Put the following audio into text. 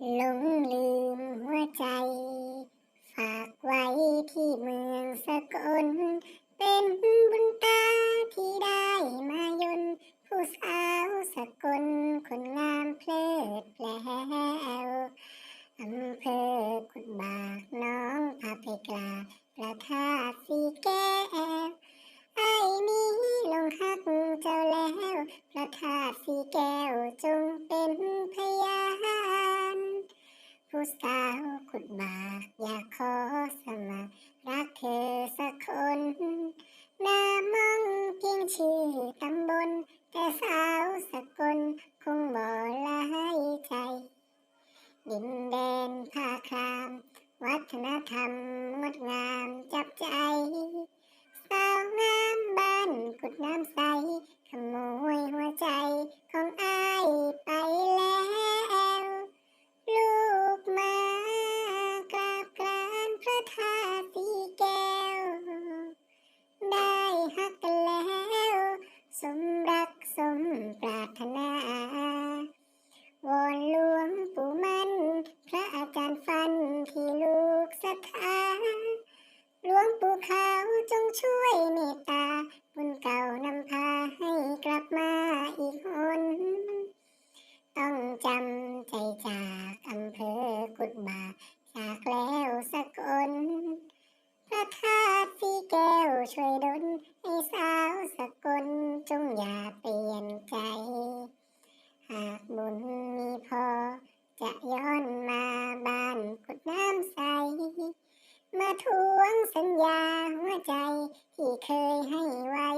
หลงลืมหัวใจ ฝากไว้ที่เมืองสกล เป็นบุญตาที่ได้มายน ผู้สาวสกลคนงามเพลิดแปลวอำเภอกุดบากน้องพาไปกราบพระธาตุสีแก้วไอ้นี้ลงหักเจ้าแล้ว พระธาตุสีแก้วจงเป็นพยาน ผู้สาวขุดบาอยากขอสมัครรักเธอสักคนหน้ามองเพียงชื่อตำบล แต่สาวสกลคงบ่ลายใจ ดินแดนผ้าคราม วัฒนธรรมงดงามจับใจ สาวงามบ้านกุดน้ำใสขโมยหัวใจของอ ทนาวอนหลวงปู่มั่นพระอาจารย์ฟันที่ลูกศรัทธาหลวงปู่ขาวจงช่วยเมตตาบุญเก่านำพาให้กลับมาอีกหนต้องจำใจจากอำเภอกุดบาจากแล้วสักคนพระธาตุสีแก้วช่วยด วนสัญญาหัวใจที่เคยให้ไว้